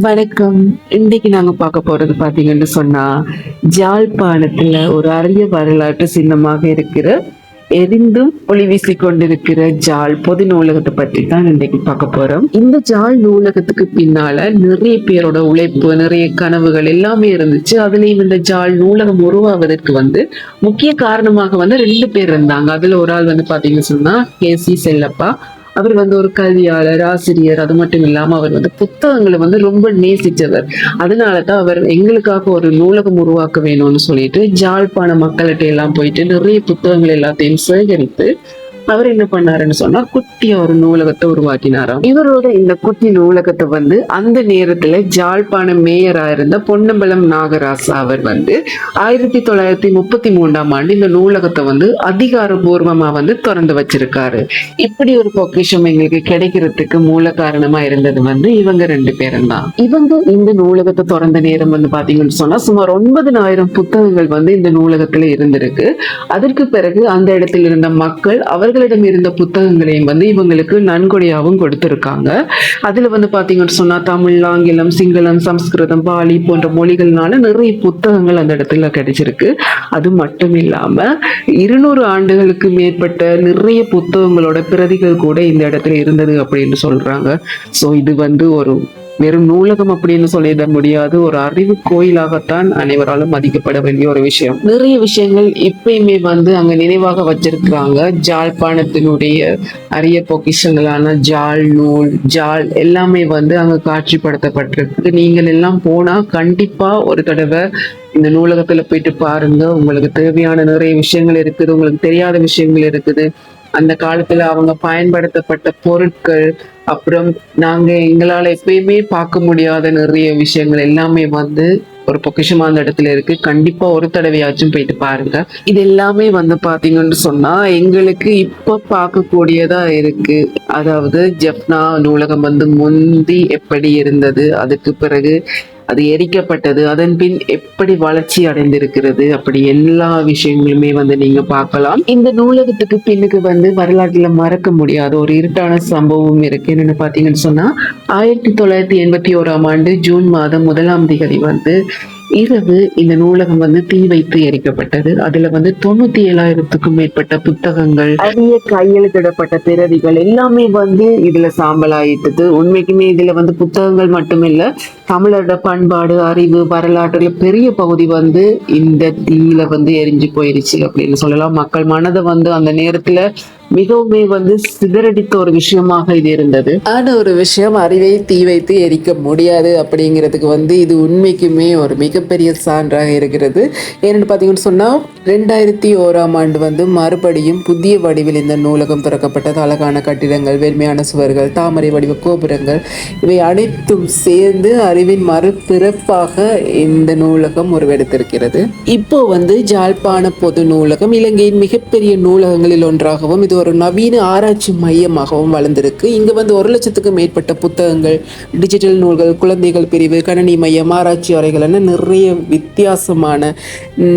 வணக்கம். இன்னைக்கு நாங்க பார்க்க போறது பாத்தீங்கன்னு சொன்னா ஜாழ்ப்பாணத்துல ஒரு அரிய வரலாற்று சின்னமாக இருக்கிற எரிந்தும் ஒளி வீசி கொண்டிருக்கிற ஜாழ் பொது நூலகத்தை பற்றி தான் இன்றைக்கு பார்க்க போறோம். இந்த ஜாழ் நூலகத்துக்கு பின்னால நிறைய பேரோட உழைப்பு நிறைய கனவுகள் எல்லாமே இருந்துச்சு. அதுலயும் இந்த ஜாழ் நூலகம் உருவாவதற்கு வந்து முக்கிய காரணமாக வந்து ரெண்டு பேர் இருந்தாங்க. அதுல ஒரு ஆள் வந்து பாத்தீங்கன்னு சொன்னா கே சி செல்லப்பா அவர் வந்து ஒரு கல்வியாளர் ஆசிரியர் அது மட்டும் இல்லாம அவர் வந்து புத்தகங்களை வந்து ரொம்ப நேசிச்சவர் அதனாலதான் அவர் எங்களுக்காக ஒரு நூலகம் உருவாக்க வேணும்னு சொல்லிட்டு ஜாழ்ப்பாண மக்கள்கிட்ட எல்லாம் போயிட்டு நிறைய புத்தகங்கள் எல்லாத்தையும் சேகரித்து அவர் என்ன பண்ணாருன்னு சொன்னா குட்டியா ஒரு நூலகத்தை உருவாக்கினாராம். இவரோட இந்த குட்டி நூலகத்தை வந்து அந்த நேரத்துல ஜாழ்ப்பாண மேயரா இருந்த பொன்னம்பலம் நாகராசா அவர் வந்து ஆயிரத்தி தொள்ளாயிரத்தி முப்பத்தி மூன்றாம் ஆண்டு இந்த நூலகத்தை வந்து அதிகாரபூர்வமா வந்து திறந்து வச்சிருக்காரு. இப்படி ஒரு பொக்கிஷம் எங்களுக்கு கிடைக்கிறதுக்கு மூல காரணமா இருந்தது வந்து இவங்க ரெண்டு பேரும் தான். இவங்க இந்த நூலகத்தை திறந்த நேரம் வந்து பாத்தீங்கன்னு சொன்னா சுமார் ஒன்பதனாயிரம் புத்தகங்கள் வந்து இந்த நூலகத்துல இருந்திருக்கு. அதற்கு பிறகு அந்த இடத்தில் இருந்த மக்கள் அவர் அவர்களிடம் இருந்த புத்தகங்களையும் வந்து இவங்களுக்கு நன்கொடையாகவும் கொடுத்துருக்காங்க. அதில் வந்து பார்த்தீங்கன்னு சொன்னா தமிழ் ஆங்கிலம் சிங்களம் சம்ஸ்கிருதம் பாலி போன்ற மொழிகள்னால நிறைய புத்தகங்கள் அந்த இடத்துல கிடைச்சிருக்கு. அது மட்டும் இல்லாம இருநூறு ஆண்டுகளுக்கு மேற்பட்ட நிறைய புத்தகங்களோட பிரதிகள் கூட இந்த இடத்துல இருந்தது அப்படின்னு சொல்றாங்க. ஸோ இது வந்து ஒரு வெறும் நூலகம் அப்படின்னு சொல்லிட முடியாது. ஒரு அறிவு கோயிலாகத்தான் அனைவராலும் மதிக்கப்பட வேண்டிய ஒரு விஷயம். நிறைய விஷயங்கள் இப்பயுமே வந்து அங்க நினைவாக வச்சிருக்கிறாங்க. ஜாழ்ப்பாணத்தினுடைய அரிய பொக்கிஷங்களான ஜாழ் நூல் ஜாழ் எல்லாமே வந்து அங்க காட்சிப்படுத்தப்பட்டிருக்கு. நீங்கள் எல்லாம் போனா கண்டிப்பா ஒரு தடவை இந்த நூலகத்துல போயிட்டு பாருங்க. உங்களுக்கு தேவையான நிறைய விஷயங்கள் இருக்குது. உங்களுக்கு தெரியாத விஷயங்கள் இருக்குது. அந்த காலத்துல அவங்க பயன்படுத்தப்பட்ட பொருட்கள் அப்புறம் நாங்க எங்களால எப்பயுமே பார்க்க முடியாத நிறைய விஷயங்கள் எல்லாமே வந்து ஒரு பொக்கிஷமா அந்த இடத்துல இருக்கு. கண்டிப்பா ஒரு தடவையாச்சும் போயிட்டு பாருங்க. இது எல்லாமே வந்து பாத்தீங்கன்னு சொன்னா எங்களுக்கு இப்ப பார்க்கக்கூடியதா இருக்கு. அதாவது ஜெஃப்னா நூலகம் வந்து முந்தி எப்படி இருந்தது? அதுக்கு பிறகு அது எரிக்கப்பட்டது அதன் பின் எப்படி வளர்ச்சி அடைந்திருக்கிறது அப்படி எல்லா விஷயங்களுமே வந்து நீங்க பார்க்கலாம். இந்த நூலகத்துக்கு பின்னுக்கு வந்து வரலாற்றுல மறக்க முடியாத ஒரு இருட்டான சம்பவம் இருக்கு. என்னன்னு பாத்தீங்கன்னு சொன்னா ஆயிரத்தி தொள்ளாயிரத்தி எண்பத்தி ஓராம் ஆண்டு ஜூன் மாதம் முதலாம் தேதி வந்து இரவு இந்த நூலகம் வந்து தீ வைத்து எரிக்கப்பட்டது. அதுல வந்து தொண்ணூத்தி ஏழாயிரத்துக்கும் மேற்பட்ட புத்தகங்கள் அரிய கையெழுத்திடப்பட்ட பிரதிகள் எல்லாமே வந்து இதுல சாம்பலாயிட்டது. உண்மைக்குமே இதுல வந்து புத்தகங்கள் மட்டுமில்ல தமிழரோட பண்பாடு அறிவு வரலாற்றுல பெரிய பகுதி வந்து இந்த தீயில வந்து எரிஞ்சு போயிருச்சு அப்படின்னு சொல்லலாம். மக்கள் மனதை வந்து அந்த நேரத்துல மிகவுமே வந்து சிதறடித்த ஒரு விஷயமாக இது இருந்தது. ஆன ஒரு விஷயம் அறிவை தீ வைத்து எரிக்க முடியாது அப்படிங்கிறதுக்கு வந்து இது உண்மைக்குமே ஒரு மிகப்பெரிய சான்றாக இருக்கிறது. ஏன்னு பார்த்தீங்கன்னு சொன்னால் ரெண்டாயிரத்தி ஓராம் ஆண்டு வந்து மறுபடியும் புதிய வடிவில் இந்த நூலகம் திறக்கப்பட்டது. அழகான கட்டிடங்கள் வெண்மையான சுவர்கள் தாமரை வடிவ கோபுரங்கள் இவை அனைத்தும் சேர்ந்து அறிவின் மறுபிறப்பாக இந்த நூலகம் உருவெடுத்திருக்கிறது. இப்போ வந்து ஜாழ்ப்பாண பொது நூலகம் இலங்கையின் மிகப்பெரிய நூலகங்களில் ஒன்றாகவும் இது ஒரு நவீன ஆராய்ச்சி மையமாகவும் வளர்ந்திருக்கு. இங்கே வந்து ஒரு லட்சத்துக்கும் மேற்பட்ட புத்தகங்கள் டிஜிட்டல் நூல்கள் குழந்தைகள் பிரிவு கணினி மையம் ஆராய்ச்சி அறைகள் என நிறைய வித்தியாசமான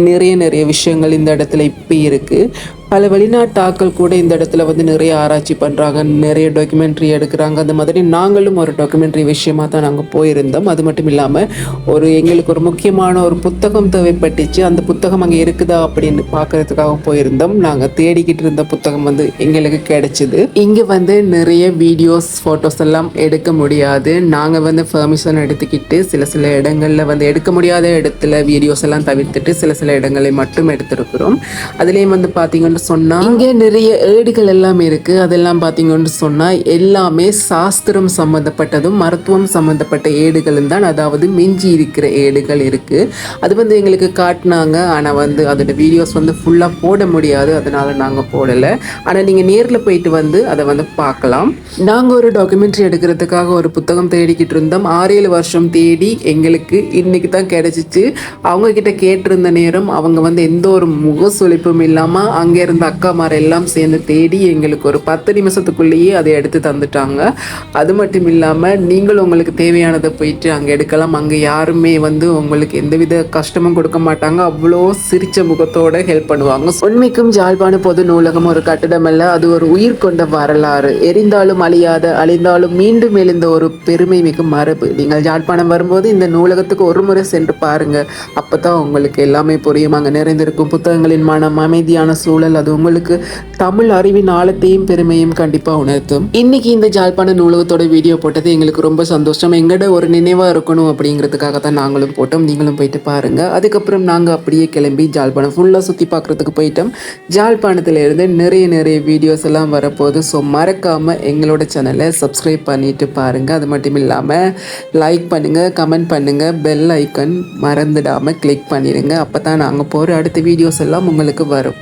நிறைய நிறைய விஷயங்கள் இந்த இடத்துல இப்போ இருக்குது பல வெளிநாட்டாக்கள் கூட இந்த இடத்துல வந்து நிறைய ஆராய்ச்சி பண்ணுறாங்க நிறைய டாக்குமெண்ட்ரி எடுக்கிறாங்க. அந்த மாதிரி நாங்களும் ஒரு டாக்குமெண்ட்ரி விஷயமா தான் நாங்கள் போயிருந்தோம். அது மட்டும் இல்லாமல் ஒரு எங்களுக்கு ஒரு முக்கியமான ஒரு புத்தகம் தேவைப்பட்டுச்சு. அந்த புத்தகம் அங்கே இருக்குதா அப்படின்னு பார்க்கறதுக்காக போயிருந்தோம். நாங்கள் தேடிக்கிட்டு இருந்த புத்தகம் வந்து எங்களுக்கு கிடைச்சிது. இங்கே வந்து நிறைய வீடியோஸ் ஃபோட்டோஸ் எல்லாம் எடுக்க முடியாது. நாங்கள் வந்து பெர்மிஷன் எடுத்துக்கிட்டு சில சில இடங்களில் வந்து எடுக்க முடியாத இடத்துல வீடியோஸ் எல்லாம் தவிர்த்துட்டு சில சில இடங்களை மட்டும் எடுத்திருக்கிறோம். அதுலேயும் வந்து பார்த்திங்கன்னா சொன்னா? இங்கே நிறைய ஏடுகள் எல்லாம் இருக்குது அதெல்லாம் பார்த்தீங்கன்னு சொன்னால் எல்லாமே சாஸ்திரம் சம்மந்தப்பட்டதும் மருத்துவம் சம்மந்தப்பட்ட ஏடுகளும் தான். அதாவது மிஞ்சி இருக்கிற ஏடுகள் இருக்குது அது வந்து எங்களுக்கு காட்டினாங்க. ஆனால் வந்து அதோட வீடியோஸ் வந்து ஃபுல்லாக போட முடியாது. அதனால் நாங்கள் போடலை. ஆனால் நீங்கள் நேரில் போயிட்டு வந்து அதை வந்து பார்க்கலாம். நாங்கள் ஒரு டாக்குமெண்ட்ரி எடுக்கிறதுக்காக ஒரு புத்தகம் தேடிக்கிட்டு இருந்தோம். ஆறேழு வருஷம் தேடி எங்களுக்கு இன்றைக்கி தான் கிடச்சிச்சு. அவங்கக்கிட்ட கேட்டிருந்த நேரம் அவங்க வந்து எந்த ஒரு முக சுழிப்பும் இல்லாமல் அங்கே இருந்த அக்காமார் எல்லாம் சேர்ந்து தேடி எங்களுக்கு ஒரு பத்து நிமிஷத்துக்குள்ளேயே அதை எடுத்து தந்துட்டாங்க. அது மட்டும் இல்லாமல் நீங்கள் உங்களுக்கு தேவையானதை போயிட்டு அங்கே எடுக்கலாம். அங்கே யாருமே வந்து உங்களுக்கு எந்தவித கஷ்டமும் கொடுக்க மாட்டாங்க. அவ்வளோ சிரிச்ச முகத்தோட ஹெல்ப் பண்ணுவாங்க. உண்மைக்கும் ஜாழ்ப்பாண பொது நூலகம் ஒரு கட்டிடம் அல்ல அது ஒரு உயிர் கொண்ட வரலாறு. எரிந்தாலும் அழியாத அழிந்தாலும் மீண்டும் எழுந்த ஒரு பெருமை மிகு மரபு. நீங்கள் ஜாழ்ப்பாணம் வரும்போது இந்த நூலகத்துக்கு ஒரு முறை சென்று பாருங்க. அப்பதான் உங்களுக்கு எல்லாமே புரியும். அங்கே நிறைந்திருக்கும் புத்தகங்களின் மனம் அமைதியான சூழல் அது உங்களுக்கு தமிழ் அறிவின் ஆழத்தையும் பெருமையும் கண்டிப்பாக உணர்த்தும். இன்னைக்கு இந்த ஜாழ்ப்பாண நூலகத்தோட வீடியோ போட்டது எங்களுக்கு ரொம்ப சந்தோஷம். எங்கட ஒரு நினைவாக இருக்கணும் அப்படிங்கிறதுக்காக தான் நாங்களும் போட்டோம். நீங்களும் போயிட்டு பாருங்க. அதுக்கப்புறம் நாங்கள் அப்படியே கிளம்பி ஜாழ்ப்பாணம் ஃபுல்லாக சுற்றி பார்க்குறதுக்கு போயிட்டோம். ஜாழ்ப்பாணத்தில் இருந்து நிறைய நிறைய வீடியோஸ் எல்லாம் வரப்போகுது. ஸோ மறக்காமல் எங்களோட சேனலை சப்ஸ்கிரைப் பண்ணிட்டு பாருங்க. அது மட்டும் இல்லாமல் லைக் பண்ணுங்க கமெண்ட் பண்ணுங்க பெல் ஐக்கன் மறந்துடாமல் கிளிக் பண்ணிடுங்க. அப்போ தான் நாங்கள் போகிற அடுத்த வீடியோஸ் எல்லாம் உங்களுக்கு வரும்.